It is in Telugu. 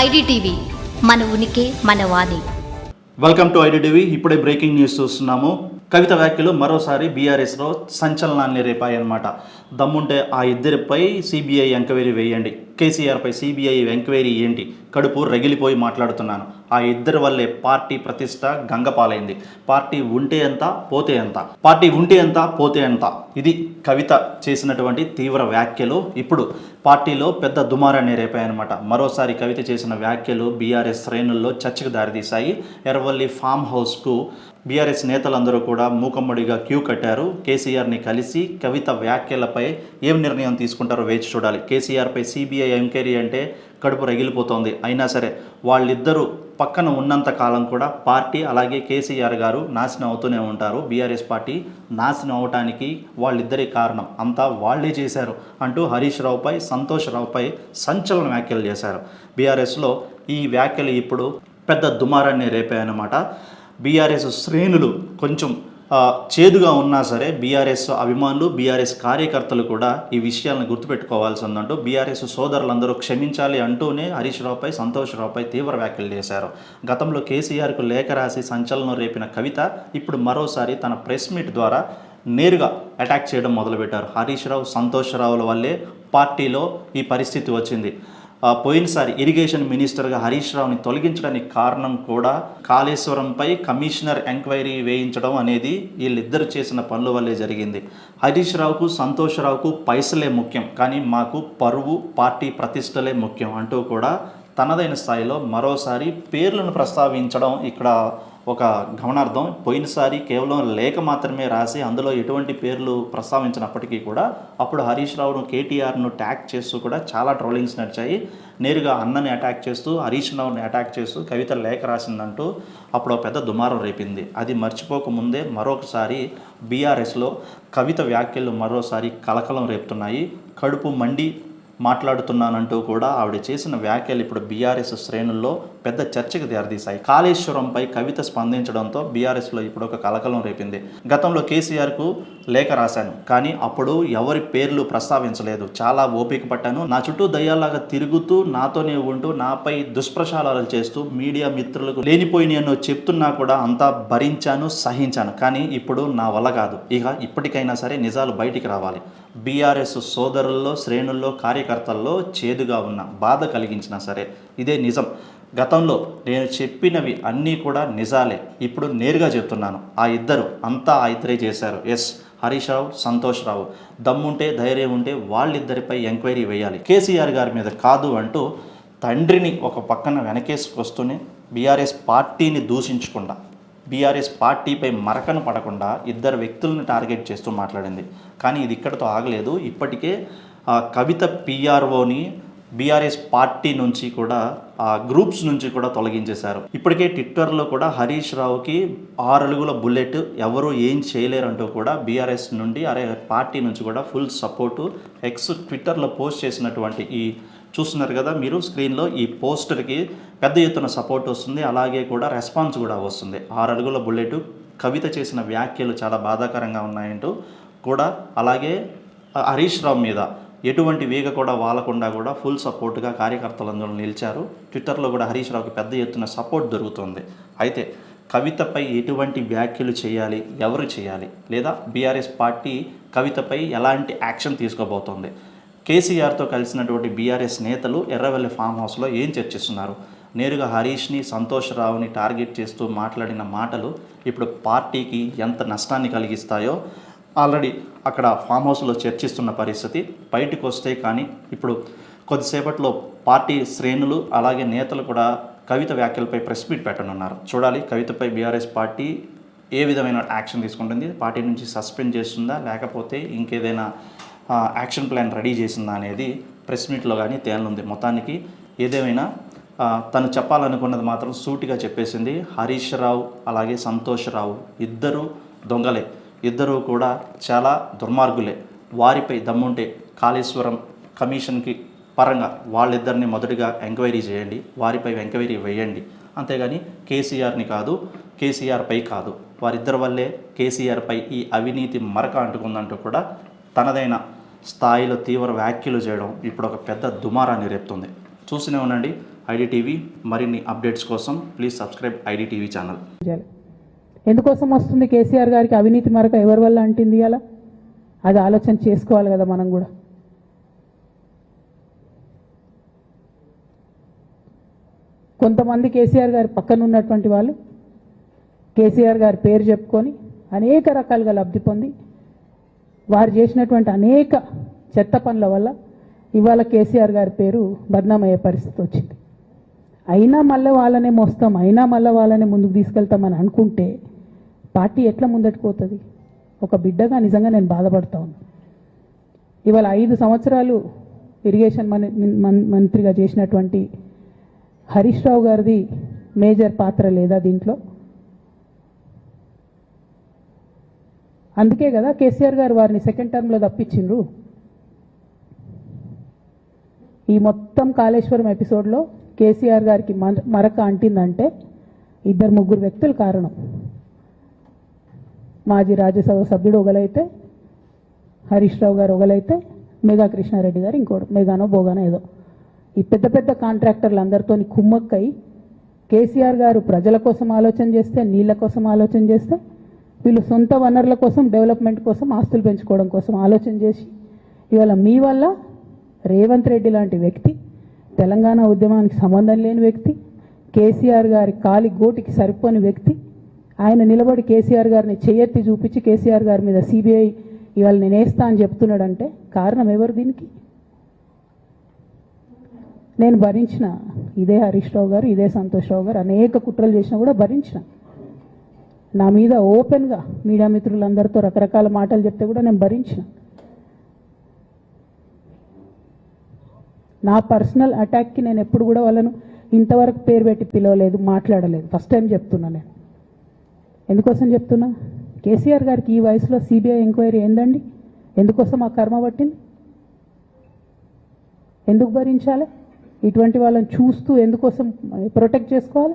ఐడిటీవీ మన ఉనికి మన వాణి. Welcome to IDTV. ఇప్పుడే బ్రేకింగ్ న్యూస్ చూస్తున్నాము. కవిత వ్యాఖ్యలు మరోసారి బీఆర్ఎస్లో సంచలనాన్ని రేపాయన్నమాట. దమ్ముంటే ఆ ఇద్దరిపై సిబిఐ ఎంక్వైరీ వేయండి. కేసీఆర్పై సిబిఐ ఎంక్వైరీ ఏంటి? కడుపు రగిలిపోయి మాట్లాడుతున్నాను. ఆ ఇద్దరి వల్లే పార్టీ ప్రతిష్ట గంగపాలైంది. పార్టీ ఉంటే ఎంత పోతే ఎంత? పార్టీ ఉంటే ఎంత పోతే ఎంత? ఇది కవిత చేసినటువంటి తీవ్ర వ్యాఖ్యలు. ఇప్పుడు పార్టీలో పెద్ద దుమారాన్ని రేపాయనమాట మరోసారి కవిత చేసిన వ్యాఖ్యలు బీఆర్ఎస్ శ్రేణుల్లో చర్చకు దారితీశాయి. ఎర్రవల్లి ఫామ్ హౌస్కు బీఆర్ఎస్ నేతలందరూ కూడా మూకమ్మడిగా క్యూ కట్టారు. కేసీఆర్ని కలిసి కవిత వ్యాఖ్యలపై ఏం నిర్ణయం తీసుకుంటారో వేచి చూడాలి. కేసీఆర్పై సిబిఐ ఎంక్వైరీ అంటే కడుపు రగిలిపోతోంది. అయినా సరే వాళ్ళిద్దరూ పక్కన ఉన్నంత కాలం కూడా పార్టీ అలాగే కేసీఆర్ గారు నాశనం అవుతూనే ఉంటారు. బీఆర్ఎస్ పార్టీ నాశనం అవటానికి వాళ్ళిద్దరే కారణం. అంతా వాళ్ళే చేశారు అంటూ హరీష్ రావుపై సంతోష్ రావుపై సంచలన వ్యాఖ్యలు చేశారు. బీఆర్ఎస్లో ఈ వ్యాఖ్యలు ఇప్పుడు పెద్ద దుమారాన్ని రేపాయన్నమాట. బీఆర్ఎస్ శ్రేణులు కొంచెం చేదుగా ఉన్నా సరే బీఆర్ఎస్ అభిమానులు బీఆర్ఎస్ కార్యకర్తలు కూడా ఈ విషయాలను గుర్తుపెట్టుకోవాల్సి ఉందంటూ బీఆర్ఎస్ సోదరులందరూ క్షమించాలి అంటూనే హరీష్ రావుపై సంతోష్ రావుపై తీవ్ర వ్యాఖ్యలు చేశారు. గతంలో కేసీఆర్కు లేఖ రాసి సంచలనం రేపిన కవిత ఇప్పుడు మరోసారి తన ప్రెస్ మీట్ ద్వారా నేరుగా అటాక్ చేయడం మొదలుపెట్టారు. హరీష్ రావు సంతోష్ రావుల వల్లే పార్టీలో ఈ పరిస్థితి వచ్చింది. పోయినసారి ఇరిగేషన్ మినిస్టర్గా హరీష్ రావుని తొలగించడానికి కారణం కూడా కాళేశ్వరంపై కమిషనర్ ఎంక్వైరీ వేయించడం అనేది వీళ్ళిద్దరు చేసిన పనుల వల్లే జరిగింది. హరీష్ రావుకు సంతోష్ రావుకు పైసలే ముఖ్యం కానీ మాకు పరువు పార్టీ ప్రతిష్టలే ముఖ్యం అంటూ కూడా తనదైన స్థాయిలో మరోసారి పేర్లను ప్రస్తావించడం ఇక్కడ ఒక గమనార్థం పోయినసారి కేవలం లేఖ మాత్రమే రాసి అందులో ఎటువంటి పేర్లు ప్రస్తావించినప్పటికీ కూడా అప్పుడు హరీష్ రావును కేటీఆర్ను ట్యాగ్ చేస్తూ కూడా చాలా ట్రోలింగ్స్ నడిచాయి. నేరుగా అన్నని అటాక్ చేస్తూ హరీష్ రావుని అటాక్ చేస్తూ కవిత లేఖ రాసిందంటూ అప్పుడు పెద్ద దుమారం రేపింది. అది మర్చిపోకముందే మరొకసారి బీఆర్ఎస్లో కవిత వ్యాఖ్యలు మరోసారి కలకలం రేపుతున్నాయి. కడుపు మండి మాట్లాడుతున్నానంటూ కూడా ఆవిడ చేసిన వ్యాఖ్యలు ఇప్పుడు బీఆర్ఎస్ శ్రేణుల్లో పెద్ద చర్చకు దారితీశాయి. కాళేశ్వరంపై కవిత స్పందించడంతో బీఆర్ఎస్లో ఇప్పుడు ఒక కలకలం రేపింది. గతంలో కేసీఆర్కు లేఖ రాశాను కానీ అప్పుడు ఎవరి పేర్లు ప్రస్తావించలేదు. చాలా ఓపిక పట్టాను. నా చుట్టూ దయ్యాలాగా తిరుగుతూ నాతోనే ఉంటూ నాపై దుష్ప్రచారాలు చేస్తూ మీడియా మిత్రులకు లేనిపోయినాయనో చెప్తున్నా కూడా అంతా భరించాను సహించాను. కానీ ఇప్పుడు నా వల్ల కాదు. ఇక ఇప్పటికైనా సరే నిజాలు బయటికి రావాలి. బీఆర్ఎస్ సోదరుల్లో శ్రేణుల్లో కార్యకర్తల్లో చేదుగా ఉన్న బాధ కలిగించినా సరే ఇదే నిజం. గతంలో నేను చెప్పినవి అన్నీ కూడా నిజాలే. ఇప్పుడు నేరుగా చెప్తున్నాను. ఆ ఇద్దరు అంతా ఆ ఇద్దరే చేశారు. ఎస్. హరీష్ రావు సంతోష్ రావు దమ్ముంటే ధైర్యం ఉంటే వాళ్ళిద్దరిపై ఎంక్వైరీ వేయాలి. కేసీఆర్ గారి మీద కాదు అంటూ తండ్రిని ఒక పక్కన వెనకేసుకొస్తూనే బీఆర్ఎస్ పార్టీని దూషించకుండా బీఆర్ఎస్ పార్టీపై మరకన పడకుండా ఇద్దరు వ్యక్తులను టార్గెట్ చేస్తూ మాట్లాడింది. కానీ ఇది ఇక్కడతో ఆగలేదు. ఇప్పటికే కవిత పిఆర్ఓని బీఆర్ఎస్ పార్టీ నుంచి కూడా ఆ గ్రూప్స్ నుంచి కూడా తొలగించేశారు. ఇప్పటికే ట్విట్టర్లో కూడా హరీష్ రావుకి ఆరు బుల్లెట్ ఎవరు ఏం చేయలేరంటూ కూడా బీఆర్ఎస్ నుండి అరే పార్టీ నుంచి కూడా ఫుల్ సపోర్టు ఎక్స్ ట్విట్టర్లో పోస్ట్ చేసినటువంటి ఈ చూస్తున్నారు కదా మీరు స్క్రీన్లో ఈ పోస్టర్కి పెద్ద ఎత్తున సపోర్ట్ వస్తుంది అలాగే కూడా రెస్పాన్స్ కూడా వస్తుంది. ఆరు అడుగుల బుల్లెట్ కవిత చేసిన వ్యాఖ్యలు చాలా బాధాకరంగా ఉన్నాయంటూ కూడా అలాగే హరీష్ రావు మీద ఎటువంటి వేగ కూడా వాలకుండా కూడా ఫుల్ సపోర్ట్గా కార్యకర్తలందరూ నిలిచారు. ట్విట్టర్లో కూడా హరీష్ రావుకి పెద్ద ఎత్తున సపోర్ట్ దొరుకుతుంది. అయితే కవితపై ఎటువంటి వ్యాఖ్యలు చేయాలి ఎవరు చేయాలి? లేదా బీఆర్ఎస్ పార్టీ కవితపై ఎలాంటి యాక్షన్ తీసుకోబోతోంది? కేసీఆర్తో కలిసినటువంటి బీఆర్ఎస్ నేతలు ఎర్రవెల్లి ఫామ్ హౌస్లో ఏం చర్చిస్తున్నారు? నేరుగా హరీష్ని సంతోష్ రావుని టార్గెట్ చేస్తూ మాట్లాడిన మాటలు ఇప్పుడు పార్టీకి ఎంత నష్టాన్ని కలిగిస్తాయో ఆల్రెడీ అక్కడ ఫామ్ హౌస్లో చర్చిస్తున్న పరిస్థితి బయటకు వస్తే కానీ ఇప్పుడు కొద్దిసేపట్లో పార్టీ శ్రేణులు అలాగే నేతలు కూడా కవిత వ్యాఖ్యలపై ప్రెస్ మీట్ పెట్టనున్నారు. చూడాలి కవితపై బీఆర్ఎస్ పార్టీ ఏ విధమైన యాక్షన్ తీసుకుంటుంది? పార్టీ నుంచి సస్పెండ్ చేస్తుందా? లేకపోతే ఇంకేదైనా యాక్షన్ ప్లాన్ రెడీ చేసిందా అనేది ప్రెస్ మీట్లో కానీ తేలనుంది. మొత్తానికి ఏదేమైనా తను చెప్పాలనుకున్నది మాత్రం సూటిగా చెప్పేసింది. హరీష్ రావు అలాగే సంతోష్ రావు ఇద్దరు దొంగలే. ఇద్దరు కూడా చాలా దుర్మార్గులే. వారిపై దమ్ముంటే కాళేశ్వరం కమిషన్కి పరంగా వాళ్ళిద్దరిని మొదటిగా ఎంక్వైరీ చేయండి. వారిపై ఎంక్వైరీ వేయండి. అంతేగాని కేసీఆర్ని కాదు కేసీఆర్పై కాదు. వారిద్దరి వల్లే కేసీఆర్పై ఈ అవినీతి మరక అంటుకుందంటూ కూడా తనదైన స్థాయిలో తీవ్ర వ్యాఖ్యలు చేయడం ఇప్పుడు ఒక పెద్ద దుమారాన్ని రేపుతుంది. చూస్తూనే ఉండండి ఐడిటీవీ మరిన్ని అప్డేట్స్ కోసం ప్లీజ్ సబ్స్క్రైబ్ ఐడిటీవీ ఛానల్. చేయాలి ఎందుకోసం వస్తుంది కేసీఆర్ గారికి అవినీతి మరక ఎవరి వల్ల అంటింది అలా అది ఆలోచన చేసుకోవాలి కదా మనం కూడా. కొంతమంది కేసీఆర్ గారి పక్కన ఉన్నటువంటి వాళ్ళు కేసీఆర్ గారి పేరు చెప్పుకొని అనేక రకాలుగా లబ్ధి పొంది వారు చేసినటువంటి అనేక చెత్త పనుల వల్ల ఇవాళ కేసీఆర్ గారి పేరు బద్నామయ్యే పరిస్థితి వచ్చింది. అయినా మళ్ళీ వాళ్ళనే మోస్తాం అయినా మళ్ళీ వాళ్ళనే ముందుకు తీసుకెళ్తామని అనుకుంటే పార్టీ ఎట్లా ముందట్టుకుపోతుంది పోతుంది? ఒక బిడ్డగా నిజంగా నేను బాధపడతా ఉన్నా. ఇవాళ ఐదు సంవత్సరాలు ఇరిగేషన్ మంత్రిగా చేసినటువంటి హరీష్ రావు గారిది మేజర్ పాత్ర లేదా దీంట్లో? అందుకే కదా కేసీఆర్ గారు వారిని సెకండ్ టర్మ్లో తప్పించిండ్రు ఈ మొత్తం కాళేశ్వరం ఎపిసోడ్లో కేసీఆర్ గారికి మరక అంటిందంటే ఇద్దరు ముగ్గురు వ్యక్తులు కారణం. మాజీ రాజ్యసభ సభ్యుడు ఒకలైతే హరీష్ రావు గారు ఒకలైతే మేఘా కృష్ణారెడ్డి గారు ఇంకోటి మెగానో బోగానో ఏదో. ఈ పెద్ద పెద్ద కాంట్రాక్టర్లు అందరితో కుమ్మక్కై కేసీఆర్ గారు ప్రజల కోసం ఆలోచన చేస్తే నీళ్ళ కోసం ఆలోచన చేస్తే వీళ్ళు సొంత వనరుల కోసం డెవలప్మెంట్ కోసం ఆస్తులు పెంచుకోవడం కోసం ఆలోచన చేసి ఇవాళ మీ వల్ల రేవంత్ రెడ్డి లాంటి వ్యక్తి తెలంగాణ ఉద్యమానికి సంబంధం లేని వ్యక్తి కేసీఆర్ గారి కాలి గోటికి సరిపోని వ్యక్తి ఆయన నిలబడి కేసీఆర్ గారిని చేయెత్తి చూపించి కేసీఆర్ గారి మీద సిబిఐ ఇవాళ నేనేస్తా అని చెప్తున్నాడంటే కారణం ఎవరు దీనికి? నేను భరించిన ఇదే హరీష్ రావు గారు ఇదే సంతోష్ రావు గారు అనేక కుట్రలు చేసినా కూడా భరించిన. నా మీద ఓపెన్గా మీడియా మిత్రులందరితో రకరకాల మాటలు చెప్తే కూడా నేను భరించిన. నా పర్సనల్ అటాక్కి నేను ఎప్పుడు కూడా వాళ్ళను ఇంతవరకు పేరు పెట్టి పిలవలేదు మాట్లాడలేదు. ఫస్ట్ టైం చెప్తున్నా నేను. ఎందుకోసం చెప్తున్నా? కేసీఆర్ గారికి ఈ వయసులో సిబిఐ ఎంక్వైరీ ఏందండి? ఎందుకోసం ఆ కర్మ పట్టింది? ఎందుకు భరించాలి? ఇటువంటి వాళ్ళని చూస్తూ ఎందుకోసం ప్రొటెక్ట్ చేసుకోవాలి?